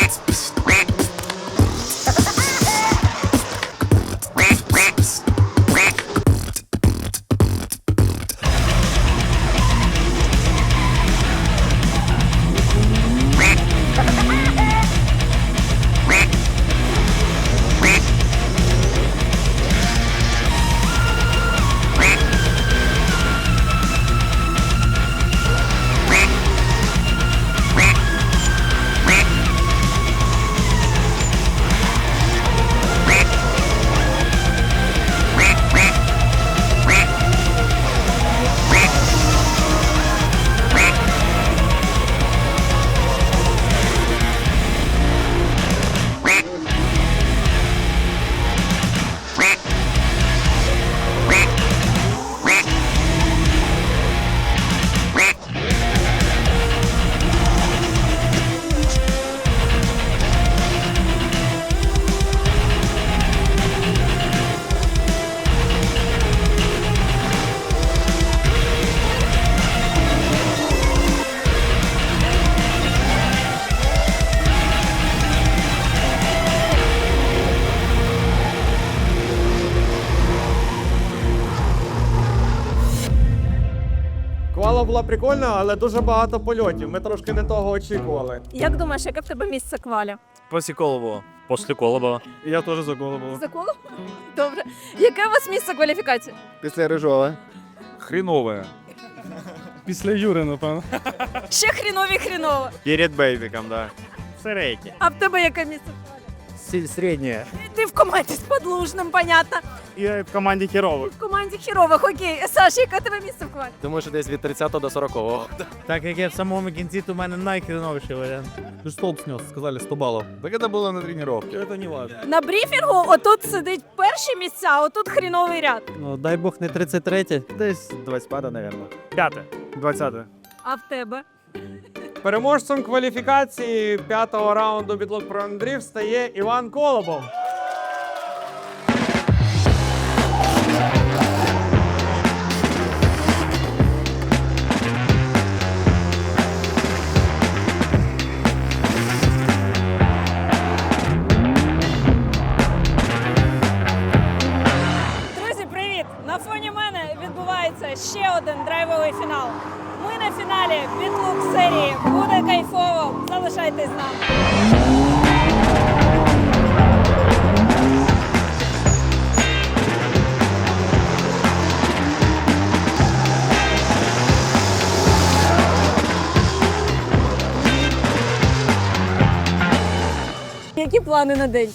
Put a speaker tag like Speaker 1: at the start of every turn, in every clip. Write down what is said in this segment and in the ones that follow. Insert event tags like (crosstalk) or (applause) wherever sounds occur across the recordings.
Speaker 1: that. Квала була прикольна, але дуже багато польотів. Ми трошки не того очікували.
Speaker 2: Як думаєш, яке в тебе місце квалі?
Speaker 3: Після Колобова. Після Колобова.
Speaker 1: Я теж за голову.
Speaker 2: За коло? Добре. Яке у вас місце кваліфікації?
Speaker 4: Після Рижова.
Speaker 3: Хрінове.
Speaker 5: Після Юри, напевно.
Speaker 2: Ще хрінові хріново.
Speaker 1: Перед бейбіком, да. Середнє.
Speaker 2: А в тебе яке місце
Speaker 1: Середнє.
Speaker 2: Ти в команді з подлужним, понятно.
Speaker 1: І в команді хірових.
Speaker 2: В команді хірових, окей. Саш, яке тебе місце в квалі?
Speaker 4: Думаю, що десь від 30 до 40.
Speaker 5: Так як я в самому кінці, то в мене найхреновіший варіант. Ти ж столб снес, сказали 100 балів.
Speaker 4: Так це було на тренування.
Speaker 5: Це не важно.
Speaker 2: На брифінгу отут сидить перші місця, а отут хріновий ряд.
Speaker 5: Ну, дай Бог не 33
Speaker 4: Десь 25, мабуть.
Speaker 1: П'яте. Двадцяте.
Speaker 2: А в тебе?
Speaker 1: Переможцем кваліфікації п'ятого раунду бідлок про Андрів стає Іван Колобов.
Speaker 2: Залишайтесь з нами. Які плани на день?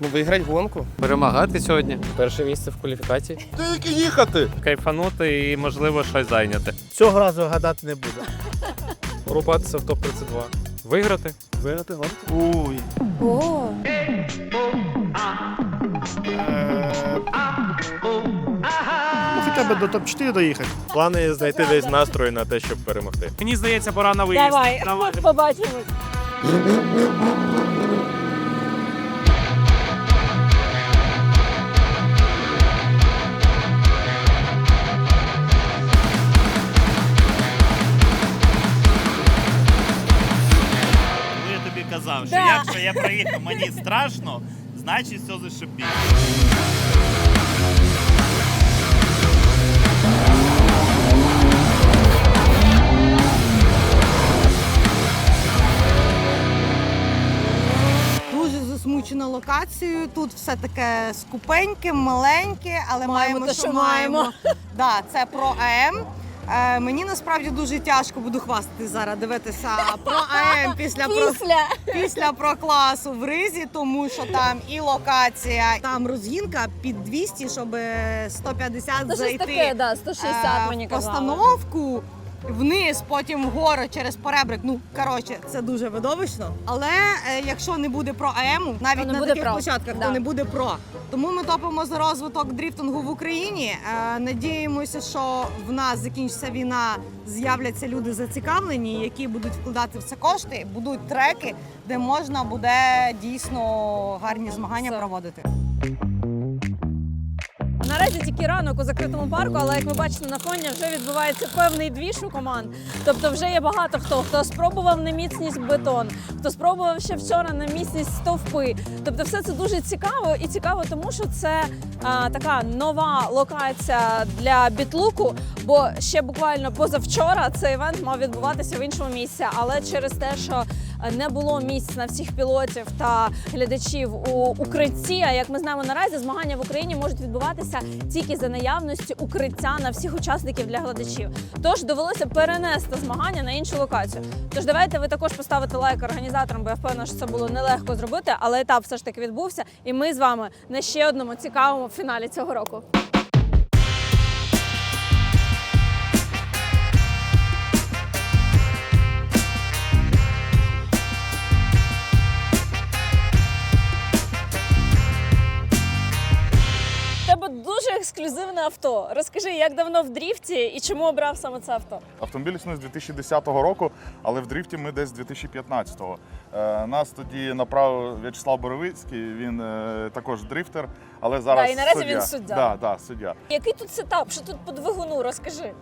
Speaker 4: Ну, виграти гонку.
Speaker 6: Перемагати сьогодні.
Speaker 4: Перше місце в кваліфікації. Тільки їхати!
Speaker 3: Кайфанути і, можливо, щось зайняти.
Speaker 5: Цього разу гадати не буду.
Speaker 4: Рупатися в топ-32.
Speaker 3: Виграти.
Speaker 4: Виграти гонку?
Speaker 5: Ой.
Speaker 2: О,
Speaker 5: Ну, хоча б до топ-4 доїхати.
Speaker 1: Плани знайти десь настрої на те, щоб перемогти.
Speaker 3: Мені здається, пора на виїзд.
Speaker 2: давай, (laughs) побачимось.
Speaker 7: Що я проїхав, мені страшно, значить все зашибіє.
Speaker 8: Дуже засмучена локацією. Тут все таке скупеньке, маленьке, але
Speaker 2: Маємо
Speaker 8: маємо,
Speaker 2: те,
Speaker 8: що
Speaker 2: що
Speaker 8: маємо.
Speaker 2: маємо.
Speaker 8: Да, це про АМ. Е, мені насправді дуже тяжко буду хвастати зараз дивитися про АМ (laughs) після про
Speaker 2: Після.
Speaker 8: після про класу в ризі, тому що там і локація, там розгінка під 200, щоб 150
Speaker 2: Та щось
Speaker 8: зайти.
Speaker 2: таке, да, 160
Speaker 8: е,
Speaker 2: мені казали.
Speaker 8: постановку. Вниз, потім вгору через поребрик. Ну коротше, це дуже видовищно. Але е, якщо не буде про АЕМу, навіть
Speaker 2: То не
Speaker 8: на
Speaker 2: буде
Speaker 8: таких
Speaker 2: про.
Speaker 8: площадках,
Speaker 2: Да.
Speaker 8: то не буде про. Тому ми топимо за розвиток дріфтингу в Україні. Е, надіємося, що в нас закінчиться війна, з'являться люди зацікавлені, які будуть вкладати в це кошти, будуть треки, де можна буде дійсно гарні змагання проводити.
Speaker 2: Наразі тільки ранок у закритому парку, але як ви бачите на фоні, вже відбувається певний двіж у команд. Тобто, вже є багато хто, хто спробував на міцність бетон, хто спробував ще вчора на міцність стовпи. Тобто, все це дуже цікаво і цікаво, тому що це а, така нова локація для бітлуку. Бо ще буквально позавчора цей івент мав відбуватися в іншому місці, але через те, що не було місць на всіх пілотів та глядачів у укритті. А як ми знаємо наразі, змагання в Україні можуть відбуватися тільки за наявності укриття на всіх учасників для глядачів. Тож довелося перенести змагання на іншу локацію. Тож давайте ви також поставите лайк організаторам, бо я впевнена, що це було нелегко зробити, але етап все ж таки відбувся. І ми з вами на ще одному цікавому фіналі цього року. Ексклюзивне авто. Розкажи, як давно в дріфті і чому обрав саме це авто?
Speaker 9: Автомобіль існує з 2010 року, але в дрифті ми десь з 2015-го. Е, нас тоді направив В'ячеслав Боровицький, він е, також дрифтер, але зараз
Speaker 2: Да, і наразі
Speaker 9: суддя.
Speaker 2: він суддя.
Speaker 9: Да, да, суддя.
Speaker 2: Який тут сетап? Що тут по двигуну? Розкажи.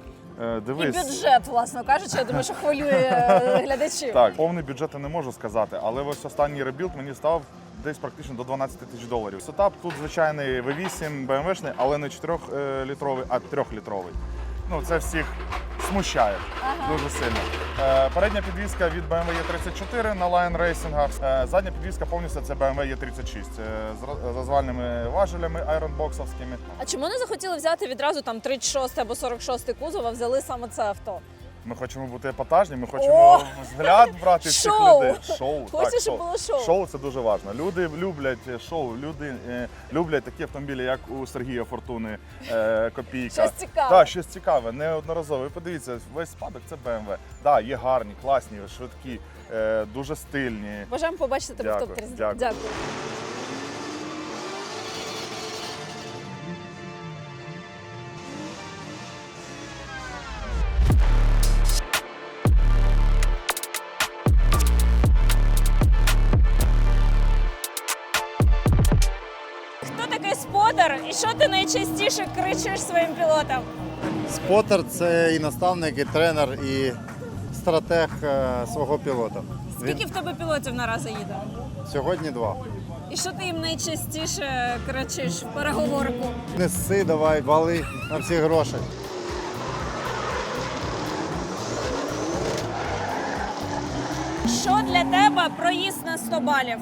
Speaker 9: Е,
Speaker 2: І
Speaker 9: дивись.
Speaker 2: бюджет, власно кажучи, я думаю, що хвилює (laughs) глядачів.
Speaker 9: Так, повний бюджет я не можу сказати, але ось останній ребілд мені став десь практично до 12 тисяч доларів. Сетап тут звичайний V8 BMW-шний, але не 4-літровий, а 3-літровий. Ну, це всіх смущає дуже сильно. Е, передня підвізка від BMW E34 на Lion Racing. Е, задня підвізка повністю це BMW E36 е, з ро- розвальними важелями айронбоксовськими.
Speaker 2: А чому не захотіли взяти відразу там 36 або 46 кузов, а взяли саме це авто?
Speaker 9: Ми хочемо бути епатажні, ми хочемо взгляд брати цих
Speaker 2: Шоу!
Speaker 9: людей. Шоу.
Speaker 2: Хочеш,
Speaker 9: так,
Speaker 2: щоб було шоу?
Speaker 9: Шоу це дуже важливо. Люди люблять шоу, люди е, люблять такі автомобілі, як у Сергія Фортуни, е, Копійка.
Speaker 2: Щось цікаве.
Speaker 9: Так, щось цікаве, неодноразово. Ви подивіться, весь спадок це BMW. Так, є гарні, класні, швидкі, е, дуже стильні.
Speaker 2: Бажаємо побачити тебе в топ-30.
Speaker 9: дякую.
Speaker 2: Дякую. Кричиш своїм пілотам?
Speaker 10: Спотер це і наставник, і тренер, і стратег е, свого пілота.
Speaker 2: Скільки в тебе пілотів наразі їде?
Speaker 10: Сьогодні два.
Speaker 2: І що ти їм найчастіше кричиш в переговорку?
Speaker 10: Неси, давай, вали на всі гроші.
Speaker 2: Що для тебе проїзд на 100 балів?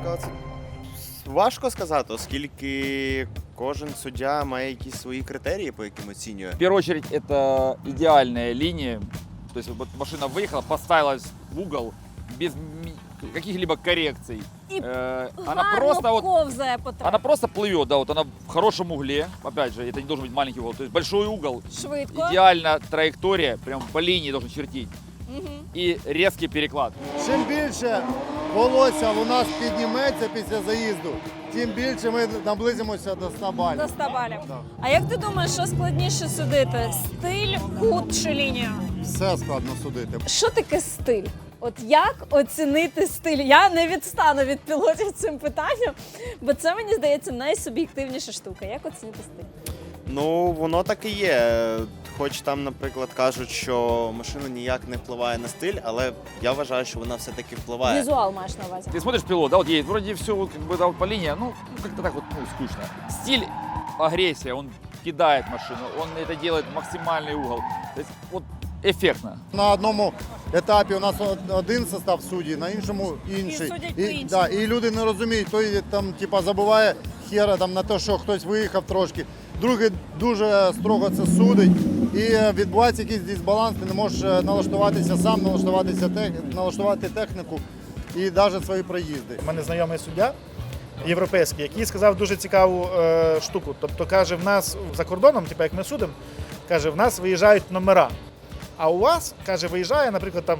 Speaker 7: Я б сказав, це важко сказати, оскільки кожен суддя має якісь свої критерії, по яким оцінює.
Speaker 11: В первую очередь, это идеальная линия. То есть вот машина выехала, поставилась в угол без ми- каких-либо коррекций.
Speaker 2: І
Speaker 11: Э, она
Speaker 2: Гарно
Speaker 11: просто вот
Speaker 2: ковзає по
Speaker 11: она
Speaker 2: трасі.
Speaker 11: просто плывет, да, вот она в хорошем угле. Опять же, это не должен быть маленький угол, то есть большой угол,
Speaker 2: Швидко.
Speaker 11: идеально траектория, прям по линии должен чертить.
Speaker 2: Мгм.
Speaker 11: И резкий переклад.
Speaker 10: Чим більше волосся у нас підніметься після заїзду, тим більше ми наблизимося до 100 балів.
Speaker 2: До 100 балів.
Speaker 10: Так.
Speaker 2: А як ти думаєш, що складніше судити? Стиль, кут чи лінію?
Speaker 10: Все складно судити.
Speaker 2: Що таке стиль? От як оцінити стиль? Я не відстану від пілотів цим питанням, бо це мені здається найсуб'єктивніша штука. Як оцінити стиль?
Speaker 7: Ну, воно так і є Хоч там, наприклад, кажуть, що машина ніяк не впливає на стиль, але я вважаю, що вона все-таки впливає.
Speaker 2: Візуал маєш на увазі.
Speaker 11: Ты смотришь пилот, да, вот едет, вроде все вот как бы да, вот по линии, ну, как-то так вот, ну, скучно. Стиль, агрессия, он кидает машину, он это делает в максимальный угол. То есть вот эффектно.
Speaker 10: На одному етапі у нас од- один состав судді, на іншому інший.
Speaker 2: судять
Speaker 10: І,
Speaker 2: по-іншому.
Speaker 10: да, і люди не розуміють, той там типа забуває хера там на те, що хтось виїхав трошки. Другий дуже строго це судить. І е, відбувається якийсь дисбаланс, ти не можеш е, налаштуватися сам, налаштуватися тех, налаштувати техніку і навіть свої проїзди.
Speaker 12: У мене знайомий суддя європейський, який сказав дуже цікаву е, штуку. Тобто каже, в нас за кордоном, типу як ми судимо, каже, в нас виїжджають номера. А у вас, каже, виїжджає, наприклад, там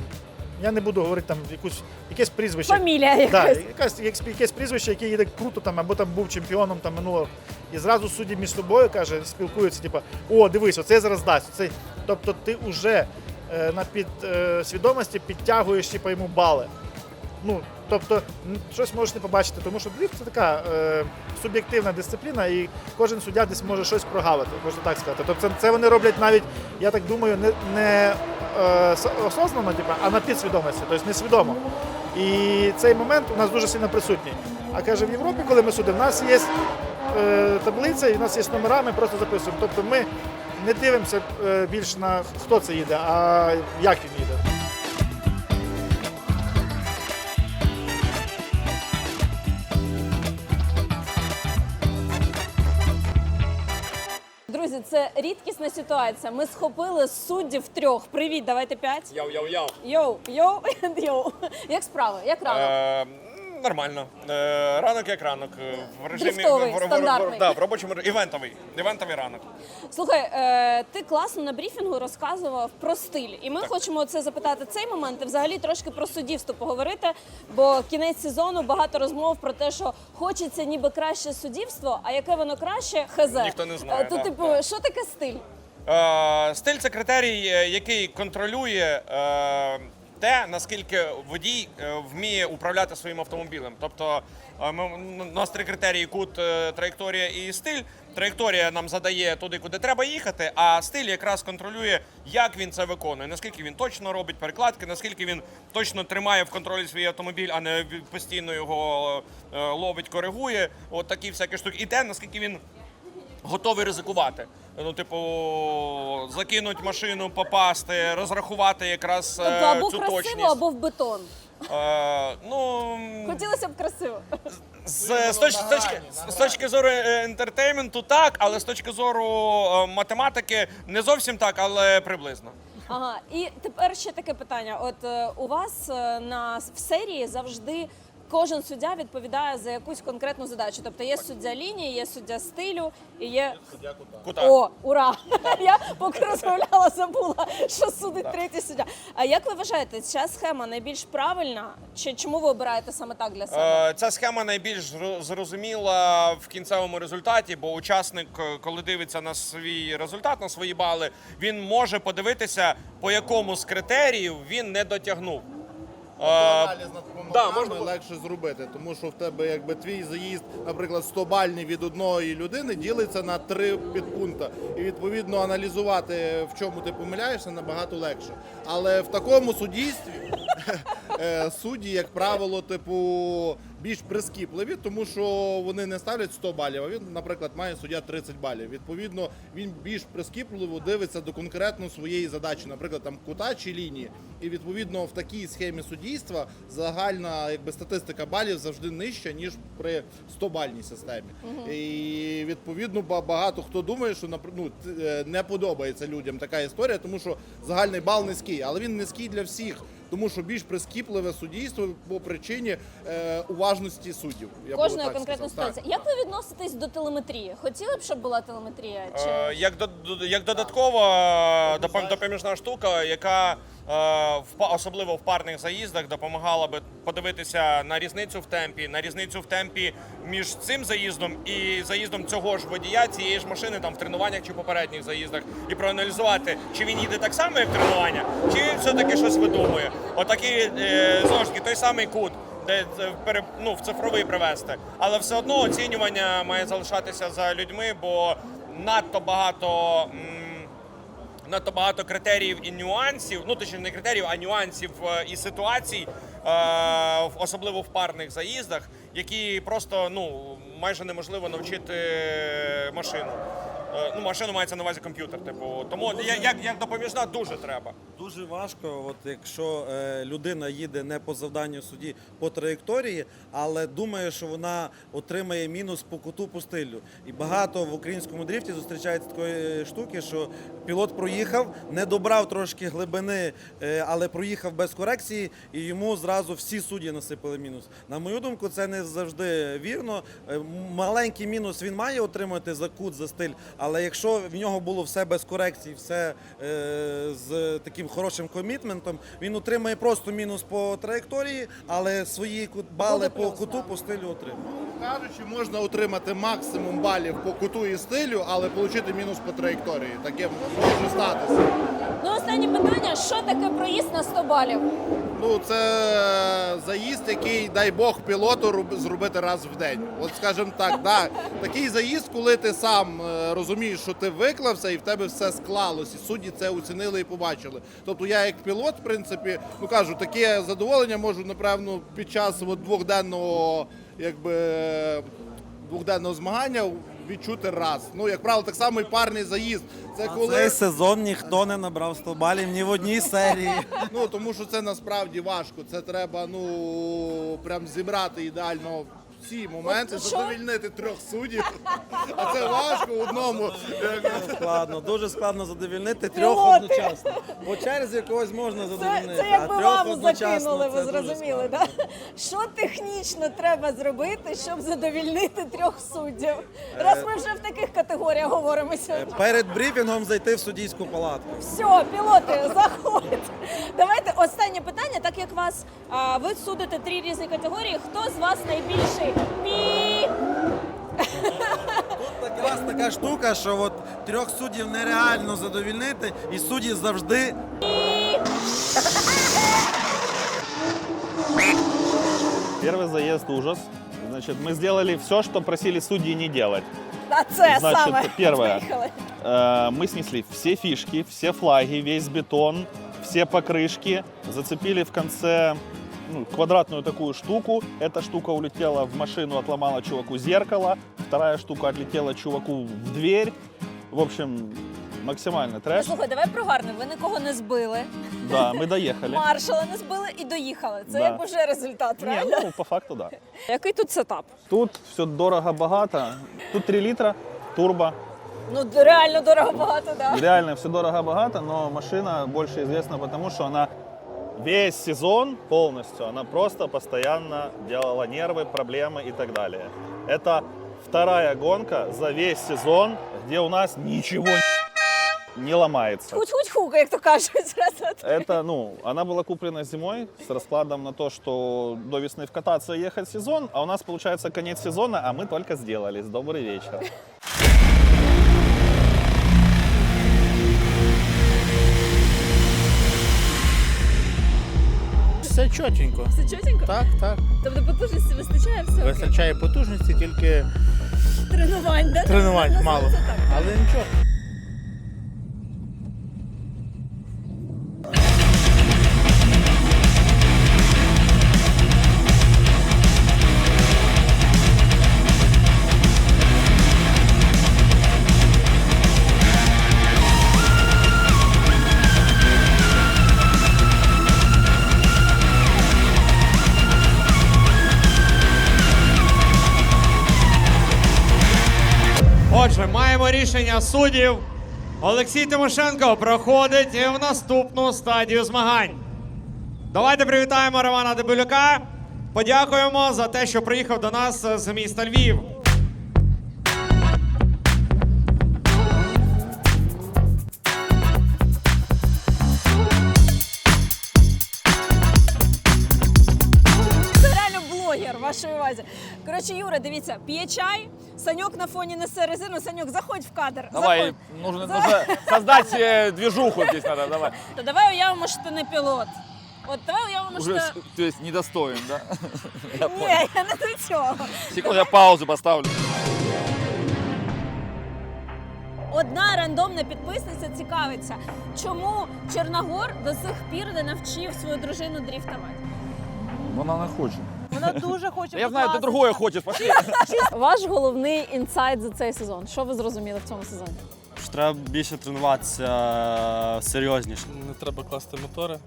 Speaker 12: я не буду говорити там якусь якесь прізвище.
Speaker 2: Фамілія
Speaker 12: Да,
Speaker 2: якась.
Speaker 12: якась, якесь, якесь прізвище, яке їде круто там, або там був чемпіоном там минулого. І зразу судді між собою каже, спілкуються, типу, о, дивись, оцей зараз дасть. Оцей. Тобто ти вже е, на під, е, свідомості підтягуєш типу, йому бали. Ну, тобто, щось можеш не побачити, тому що дріфт це така е, суб'єктивна дисципліна, і кожен суддя десь може щось прогавити, можна так сказати. Тобто це, це вони роблять навіть, я так думаю, не, не е, осознано, типу, а на підсвідомості, тобто несвідомо. І цей момент у нас дуже сильно присутній. А каже, в Європі, коли ми судимо, в нас є е, таблиця, і в нас є номера, ми просто записуємо. Тобто ми не дивимося більше більш на хто це їде, а як він їде.
Speaker 2: Друзі, це рідкісна ситуація. Ми схопили суддів трьох. Привіт, давайте п'ять.
Speaker 13: Йоу-йоу-йоу.
Speaker 2: Йоу, йоу, (laughs) йоу. Як справи? Як ранок?
Speaker 13: Е, Нормально. Е, Ранок як ранок. Е, В режимі
Speaker 2: Дрифтовий,
Speaker 13: в, в, в,
Speaker 2: стандартний.
Speaker 13: да, в робочому ре- івентовий. Івентовий ранок.
Speaker 2: Слухай, е, ти класно на брифінгу розказував про стиль, і ми хочемо це запитати цей момент і взагалі трошки про суддівство поговорити. Бо кінець сезону багато розмов про те, що хочеться ніби краще суддівство, а яке воно краще, хз.
Speaker 13: Ніхто не знає,
Speaker 2: Е, То,
Speaker 13: да,
Speaker 2: типу,
Speaker 13: да.
Speaker 2: що таке стиль?
Speaker 13: Е, стиль це критерій, е, який контролює е, те, наскільки водій е, вміє управляти своїм автомобілем. Тобто е, ми, у нас три критерії: кут, е, траєкторія і стиль. Траєкторія нам задає туди, куди треба їхати, а стиль якраз контролює, як він це виконує, наскільки він точно робить перекладки, наскільки він точно тримає в контролі свій автомобіль, а не постійно його ловить, коригує. От такі всякі штуки. І те, наскільки він готовий ризикувати. Ну, типу, закинуть машину, попасти, розрахувати якраз е,
Speaker 2: Тобто або
Speaker 13: цю
Speaker 2: красиво,
Speaker 13: точність.
Speaker 2: або в бетон.
Speaker 13: Е, ну,
Speaker 2: Хотілося б красиво.
Speaker 13: з, з, точки, з, точки, з точки зору е, ентертейменту так, але з точки зору е, математики не зовсім так, але приблизно.
Speaker 2: Ага, і тепер ще таке питання. От е, у вас е, на в серії завжди кожен суддя відповідає за якусь конкретну задачу. Тобто є суддя лінії, є суддя стилю і є
Speaker 13: Кута.
Speaker 2: о, ура! (laughs) Я поки розмовляла, забула, що судить третій суддя. А як ви вважаєте, ця схема найбільш правильна? Чи чому ви обираєте саме так для себе?
Speaker 13: Е, Ця схема найбільш зро- зрозуміла в кінцевому результаті, бо учасник, е, коли дивиться на свій результат, на свої бали, він може подивитися, по якому з критеріїв він не дотягнув.
Speaker 14: Аналіз над
Speaker 13: да, можна-
Speaker 14: легше зробити, тому що в тебе якби твій заїзд, наприклад, 100 бальний від одної людини ділиться на три підпункти. І відповідно аналізувати, в чому ти помиляєшся, набагато легше. Але в такому суддівстві (laughs) е, судді, як правило, типу більш прискіпливі, тому що вони не ставлять 100 балів, а він, наприклад, має суддя 30 балів. Відповідно, він більш прискіпливо дивиться до конкретно своєї задачі, наприклад, там кута чи лінії. І відповідно в такій схемі суддівства загальна якби статистика балів завжди нижча ніж при 100-бальній системі. І відповідно ба- багато хто думає, що ну, е, не подобається людям така історія, тому що загальний бал низький, але він низький для всіх. Тому що більш прискіпливе суддійство по причині е, уважності суддів. Я
Speaker 2: Кожної конкретної ситуації. Як ви відноситесь до телеметрії? Хотіли б, щоб була телеметрія? Чи
Speaker 13: Е, Як, до, до- як додаткова допом- допоміжна штука, яка особливо в парних заїздах допомагала би подивитися на різницю в темпі, на різницю в темпі між цим заїздом і заїздом цього ж водія, цієї ж машини там в тренуваннях чи попередніх заїздах, і проаналізувати, чи він їде так само, як тренування, чи він все-таки щось видумує. Отакий е, знову ж таки той самий кут. Де пере- ну, в цифровий привести, але все одно оцінювання має залишатися за людьми, бо надто багато надто багато критеріїв і нюансів, ну точніше не критеріїв, а нюансів е, і ситуацій, е, особливо в парних заїздах, які просто ну майже неможливо навчити машину. Е, Ну, машину мається на увазі комп'ютер. Типу, тому я- як, як допоміжна дуже треба.
Speaker 15: Дуже важко, от якщо е, людина їде не по завданню судді по траєкторії, але думає, що вона отримає мінус по куту по стилю. І багато в українському дріфті зустрічається такої штуки, що пілот проїхав, не добрав трошки глибини, е, але проїхав без корекції, і йому зразу всі судді насипали мінус. На мою думку, це не завжди вірно. Е, м- Маленький мінус він має отримати за кут, за стиль, Але якщо в нього було все без корекцій, все е, з таким хорошим комітментом, він отримає просто мінус по траєкторії, але свої бали по куту по стилю отримає.
Speaker 14: Кажучи, можна отримати максимум балів по куту і стилю, але отримати мінус по траєкторії. Таке може статися.
Speaker 2: Ну, останнє питання: що таке проїзд на 100 балів?
Speaker 14: Ну, це заїзд, який, дай Бог, пілоту роб- зробити раз в день. От скажімо так, да. такий заїзд, коли ти сам е, розумієш, що ти виклався і в тебе все склалось, і судді це оцінили і побачили. Тобто я як пілот, в принципі, ну кажу, таке задоволення можу, напевно, під час от, двохденного, якби, двохденного змагання відчути раз. Ну, як правило, так само і парний заїзд. Це коли...
Speaker 15: Цей сезон ніхто не набрав 100 балів ні в одній серії.
Speaker 14: Ну тому що це насправді важко. Це треба ну прям зібрати ідеально всі моменти,
Speaker 2: От що?
Speaker 14: задовільнити трьох суддів. А це важко в одному.
Speaker 15: Складно, дуже складно задовільнити
Speaker 2: Пілоти.
Speaker 15: трьох одночасно. По черзі когось можна
Speaker 2: Це,
Speaker 15: задовільнити.
Speaker 2: це
Speaker 15: а
Speaker 2: якби
Speaker 15: трьох
Speaker 2: вам
Speaker 15: одночасно
Speaker 2: закинули, ви
Speaker 15: це дуже
Speaker 2: зрозуміли,
Speaker 15: складно.
Speaker 2: да? Що технічно треба зробити, щоб задовільнити трьох суддів? Раз ми вже в таких категоріях говоримо сьогодні.
Speaker 15: Перед брифінгом зайти в суддійську палатку.
Speaker 2: Все, пілоти, заходьте. Давайте останнє питання. Так як вас а, ви судите три різні категорії, хто з вас найбільший пі?
Speaker 15: Якраз така штука, що от трьох суддів нереально задовільнити, і судді завжди
Speaker 9: Первый заезд ужас. Значит, мы сделали все, что просили судьи не делать.
Speaker 2: А це
Speaker 9: Значить,
Speaker 2: саме.
Speaker 9: перше.
Speaker 2: Поїхали.
Speaker 9: Э, Мы снесли все фишки, все флаги, весь бетон, все покрышки, зацепили в конце ну, квадратную такую штуку. Эта штука улетела в машину, отломала чуваку зеркало. Вторая штука отлетела чуваку в дверь. В общем, максимально трэш.
Speaker 2: Слухай, давай про гарне. Ви нікого не збили,
Speaker 9: Да, мы доехали.
Speaker 2: маршала не збили і доїхали. Це
Speaker 9: Да.
Speaker 2: як уже результат,
Speaker 9: Не,
Speaker 2: правильно?
Speaker 9: ну, по факту, да.
Speaker 2: Який тут сетап?
Speaker 9: Тут все дорого-богато. Тут 3 литра, турбо.
Speaker 2: Ну реально дорого багато, да.
Speaker 9: Реально все дорого-богато, но машина больше известна потому, что она Весь сезон полностью, она просто постоянно делала нервы, проблемы и так далее. Это вторая гонка за весь сезон, где у нас ничего не ломается.
Speaker 2: Хуть-хуть-хука, як то кажуть. (laughs)
Speaker 9: Это, ну, она была куплена зимой с раскладом на то, что до весны вкататься и ехать сезон, а у нас получается конец сезона, а мы только сделались. Добрый вечер.
Speaker 5: Все чотенько.
Speaker 2: Все чотенько?
Speaker 5: Так, так.
Speaker 2: Тобто потужності вистачає все?
Speaker 5: Вистачає потужності, тільки
Speaker 2: Тренувань, да?
Speaker 5: тренувань мало. Але нічого.
Speaker 1: Рішення суддів. Олексій Тимошенко проходить в наступну стадію змагань. Давайте привітаємо Романа Дебелюка. Подякуємо за те, що приїхав до нас з міста Львів.
Speaker 2: Коротше, Юра, дивіться, п'є чай, Саньок на фоні несе резину. Саньок, заходь в кадр.
Speaker 11: Давай,
Speaker 2: заходь.
Speaker 11: нужно,
Speaker 2: За-
Speaker 11: нужно создать э, движуху здесь надо, давай. (laughs)
Speaker 2: То давай уявимо, що ти не пілот. От давай уявимо,
Speaker 11: Уже, с- то есть недостоин, да? (laughs) Я
Speaker 2: Ні,
Speaker 11: понял.
Speaker 2: я не до цього.
Speaker 11: Секунду, я паузу поставлю.
Speaker 2: Одна рандомна підписниця цікавиться, чому Чорногор до сих пір не навчив свою дружину дріфтувати.
Speaker 11: Вона не хоче.
Speaker 2: Вона дуже хоче.
Speaker 11: Я знаю, ти другое хочеш, пошли.
Speaker 2: Ваш головний інсайт за цей сезон. Що ви зрозуміли в цьому сезоні?
Speaker 16: Треба більше тренуватися серйозніше.
Speaker 17: Не треба класти мотори.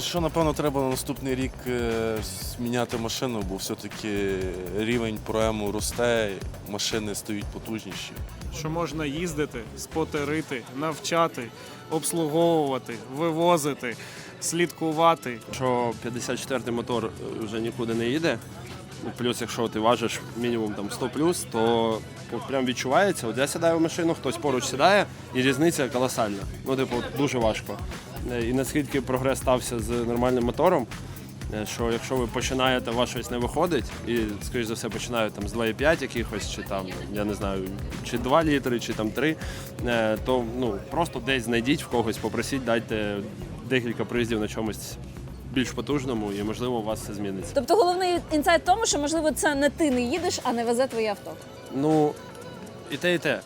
Speaker 17: Що, напевно, треба на наступний рік е, зміняти машину, бо все-таки рівень проему росте, машини стають потужніші.
Speaker 18: Що можна їздити, спотерити, навчати, обслуговувати, вивозити, слідкувати.
Speaker 16: Якщо 54-й мотор е, вже нікуди не їде, ну, плюс якщо ти важиш мінімум там 100 плюс, то прям відчувається. От я сідаю в машину, хтось поруч сідає, і різниця колосальна. Ну, типу, дуже важко. Е, І наскільки прогрес стався з нормальним мотором, е, що якщо ви починаєте, у вас щось не виходить, і, скоріш за все, починають там з 2,5 якихось, чи там, я не знаю, чи 2 літри, чи там 3, е, то ну, просто десь знайдіть в когось, попросіть, дайте декілька приїздів на чомусь більш потужному, і можливо у вас все зміниться.
Speaker 2: Тобто головний інсайт в тому, що можливо це не ти не їдеш, а не везе твоє авто.
Speaker 16: Ну, і те, і те.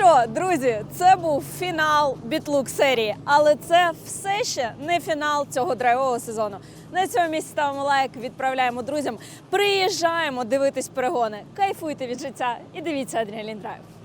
Speaker 2: Що, друзі, це був фінал бітлук серії, але це все ще не фінал цього драйвового сезону. На цьому місці ставимо лайк, відправляємо друзям. Приїжджаємо дивитись перегони, кайфуйте від життя і дивіться Адреналін Драйв.